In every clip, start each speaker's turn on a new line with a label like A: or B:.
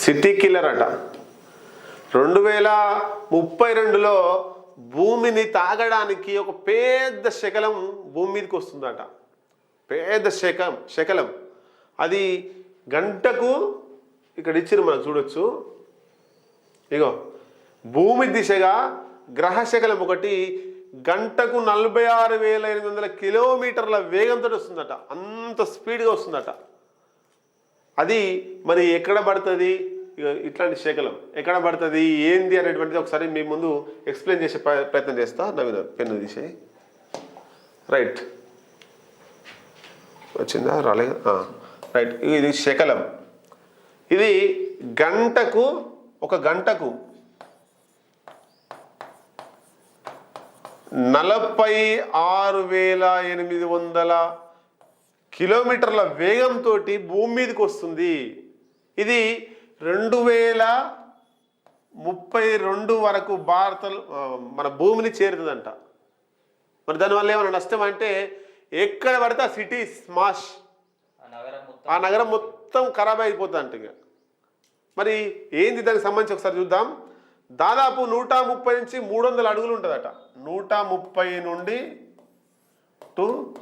A: City killer అట. రెండు వేల ముప్పై రెండులో భూమిని తాగడానికి ఒక పెద్ద శకలం భూమి మీదకి వస్తుందట. పెద్ద శకం శకలం. అది గంటకు ఇక్కడ ఇచ్చిరు మనం చూడొచ్చు. ఇగో భూమి దిశగా గ్రహ శకలం ఒకటి గంటకు నలభై ఆరు వేల ఎనిమిది వందల కిలోమీటర్ల వేగంతో వస్తుందట. అంత స్పీడ్గా వస్తుందట. అది మరి ఎక్కడ పడుతుంది? ఇట్లాంటి శకలం ఎక్కడ పడుతుంది? ఏంది అనేటువంటిది ఒకసారి మీ ముందు ఎక్స్ప్లెయిన్ చేసే ప్ర- ప్రయత్నం చేస్తా. నవీన పెన్ను తీసే రైట్ వచ్చిందా? రాలేదు? రైట్ ఇది శకలం. ఇది గంటకు ఒక గంటకు నలభై ఆరు వేల ఎనిమిది వందల కిలోమీటర్ల వేగంతో భూమి మీదకి వస్తుంది. ఇది రెండు వేల ముప్పై రెండు వరకు భారత మన భూమిని చేరుతుందంట. మరి దానివల్ల ఏమైనా నష్టం అంటే ఎక్కడ పడితే ఆ సిటీ స్మాష్.
B: ఆ నగరం మొత్తం
A: ఆ నగరం మొత్తం ఖరాబ్ అయిపోతుంది అంట ఇక. మరి ఏంది దానికి సంబంధించి ఒకసారి చూద్దాం. దాదాపు నూట ముప్పై నుంచి మూడు వందల అడుగులు ఉంటుందట. నూట ముప్పై నుండి టు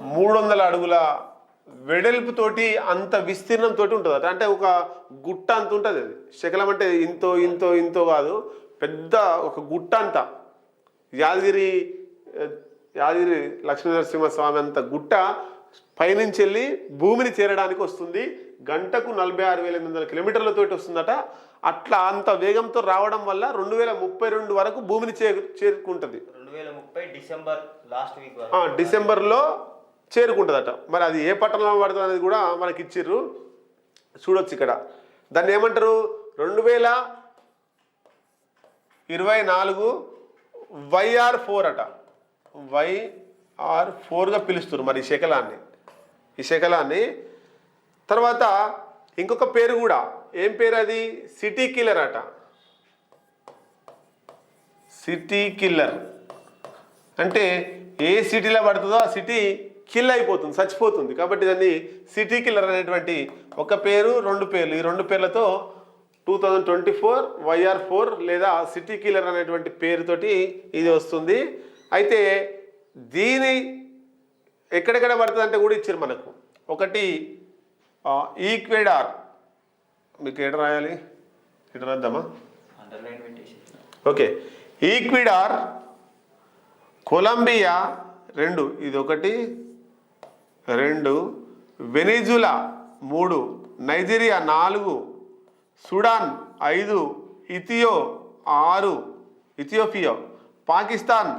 A: మూడు వందల అడుగుల వెడల్పుతోటి అంత విస్తీర్ణంతో ఉంటుందట అంటే. ఒక గుట్ట అంత ఉంటుంది అది. శకలం అంటే ఇంతో ఇంతో ఇంతో కాదు. పెద్ద ఒక గుట్ట అంత. యాదగిరి యాదగిరి లక్ష్మీనరసింహ స్వామి అంత గుట్ట పైనుంచి వెళ్ళి భూమిని చేరడానికి వస్తుంది. గంటకు నలభై ఆరు వేల ఎనిమిది వందల కిలోమీటర్లతో వస్తుందట. అట్లా అంత వేగంతో రావడం వల్ల రెండు వేల ముప్పై రెండు వరకు భూమిని చేరు చేరుకుంటుంది.
B: రెండు వేల ముప్పై డిసెంబర్ లాస్ట్ వీక్
A: డిసెంబర్లో చేరుకుంటుందట. మరి అది ఏ పట్టణంలో పడుతుంది అనేది కూడా మనకి ఇచ్చిర్రు. చూడొచ్చు ఇక్కడ. దాన్ని ఏమంటారు? రెండు వేల ఇరవై నాలుగు వైఆర్ ఫోర్ అట. వైఆర్ ఫోర్గా పిలుస్తారు మరి ఈ శకలాన్ని. ఈ శకలాన్ని. తర్వాత ఇంకొక పేరు కూడా. ఏం పేరు అది? సిటీ కిల్లర్ అట. City killer. అంటే ఏ సిటీలో పడుతుందో ఆ సిటీ కిల్ అయిపోతుంది చచ్చిపోతుంది. కాబట్టి దాన్ని సిటీ కిల్లర్ అనేటువంటి ఒక పేరు రెండు పేర్లు. ఈ రెండు పేర్లతో two thousand twenty four YR four లేదా సిటీ కిల్లర్ అనేటువంటి పేరుతోటి ఇది వస్తుంది. అయితే దీని ఎక్కడెక్కడ పడుతుంది అంటే కూడా ఇచ్చారు మనకు. ఒకటి ఈక్వెడార్. మీకు ఎక్కడ రాయాలి? ఎక్కడ రాద్దామా? ఓకే. ఈక్విడార్ కొలంబియా రెండు. ఇది ఒకటి రెండు వెనిజులా మూడు నైజీరియా నాలుగు సుడాన్ ఐదు ఇథియో ఆరు ఇథియోపియా పాకిస్తాన్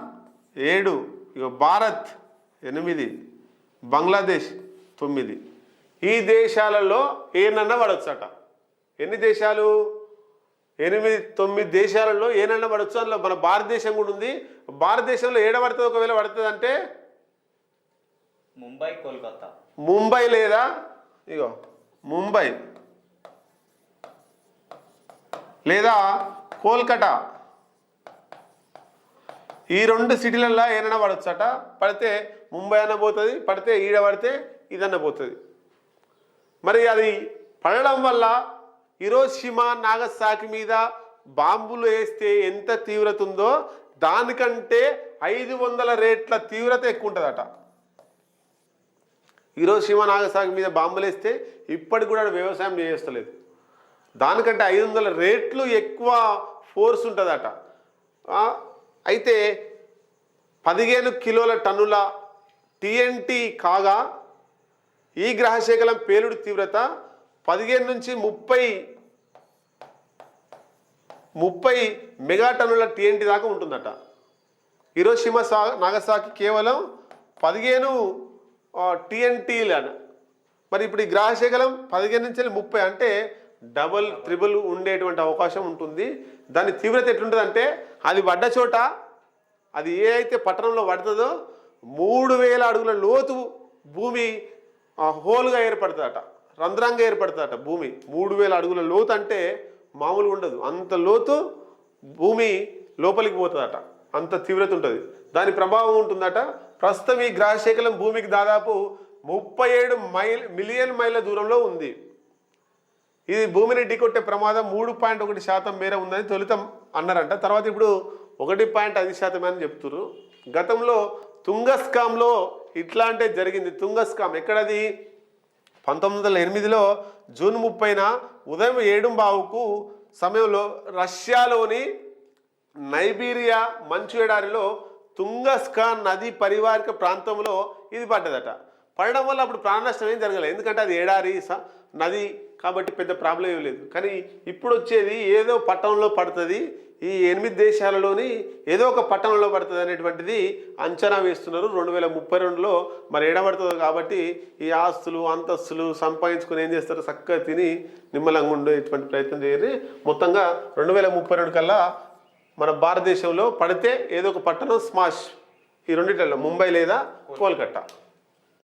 A: ఏడు ఇక భారత్ ఎనిమిది బంగ్లాదేశ్ తొమ్మిది. ఈ దేశాలలో ఏనన్నా పడవచ్చట ఎన్ని దేశాలు? ఎనిమిది తొమ్మిది దేశాలలో ఏనన్నా పడవచ్చు అందులో మన భారతదేశం కూడా ఉంది. భారతదేశంలో ఏడబడుతుంది ఒకవేళ పడుతుంది అంటే
B: ముంబై కోల్కతా.
A: ముంబై లేదా? ఇగో ముంబై. లేదా కోల్కతా. ఈ రెండు సిటీలలో ఏదైనా పడొచ్చట. పడితే ముంబై అన్న పోతుంది పడితే ఈడ పడితే ఇదన్న పోతుంది. మరి అది పడడం వల్ల ఇరోషిమా నాగసాకి మీద బాంబులు వేస్తే ఎంత తీవ్రత ఉందో దానికంటే ఐదు వందల రేట్ల తీవ్రత ఎక్కువ ఉంటుందట ఇరోషిమా నాగసాకి మీద బాంబులేస్తే ఇప్పటికి కూడా వ్యవసాయం చేస్తలేదు. దానికంటే ఐదు వందల రేట్లు ఎక్కువ ఫోర్స్ ఉంటుందట. అయితే పదిహేను కిలోల టన్నుల టిఎన్టీ కాగా ఈ గ్రహశేఖలం పేలుడు తీవ్రత పదిహేను నుంచి ముప్పై ముప్పై మెగా టన్నుల టిఎన్టీ దాకా ఉంటుందట. hiroshima సా నాగసాకి కేవలం పదిహేను టిఎన్టీలు మరి ఇప్పుడు ఈ గ్రహశకలం పదిహేను నుంచి ముప్పై అంటే డబల్ త్రిబుల్ ఉండేటువంటి అవకాశం ఉంటుంది. దాని తీవ్రత ఎట్లుంటుంది అంటే అది పడ్డ చోట అది ఏ అయితే పట్టణంలో పడుతుందో మూడు వేల అడుగుల లోతు భూమి హోల్గా ఏర్పడుతుందట రంధ్రంగా ఏర్పడుతుందట భూమి. మూడు వేల అడుగుల లోతు అంటే మామూలుగా ఉండదు. అంత లోతు భూమి లోపలికి పోతుందట. అంత తీవ్రత ఉంటుంది. దాని ప్రభావం ఉంటుందట. ప్రస్తుతం ఈ గ్రహశేఖలం భూమికి దాదాపు ముప్పై ఏడు మైల్ మిలియన్ మైళ్ళ దూరంలో ఉంది. ఇది భూమిని ఢీకొట్టే ప్రమాదం మూడు పాయింట్ ఒకటి శాతం మేర ఉందని తొలుత అన్నారంట. తర్వాత ఇప్పుడు ఒకటి పాయింట్ ఐదు శాతం అని చెప్తున్నారు గతంలో తుంగస్కాంలో ఇట్లాంటి జరిగింది. తుంగస్కాం ఎక్కడది? పంతొమ్మిది వందల ఎనిమిదిలో జూన్ ముప్పైన ఉదయం ఏడుంబావుకు సమయంలో రష్యాలోని నైబీరియా మంచు ఎడారిలో తుంగస్కాన్ నది పరివారిక ప్రాంతంలో ఇది పడ్డదట. పడడం వల్ల అప్పుడు ప్రాణ నష్టం ఏం జరగలేదు. ఎందుకంటే అది ఎడారి స- నది కాబట్టి పెద్ద ప్రాబ్లం ఏం లేదు. కానీ ఇప్పుడు వచ్చేది ఏదో పట్టణంలో పడుతుంది. ఈ ఎనిమిది దేశాలలోని ఏదో ఒక పట్టణంలో పడుతుంది అనేటువంటిది అంచనా వేస్తున్నారు. రెండు వేల ముప్పై రెండులో మరి ఏడబడుతుంది కాబట్టి ఈ ఆస్తులు అంతస్తులు సంపాదించుకుని ఏం చేస్తారు? చక్కగా తిని నిమ్మలంగా ఉండేటువంటి ప్రయత్నం చేయరు. మొత్తంగా రెండు వేల ముప్పై రెండు కల్లా మన భారతదేశంలో పడితే ఏదో ఒక పట్టణం స్మాష్. ఈ రెండిట్లలో ముంబై లేదా కోల్కట్టా.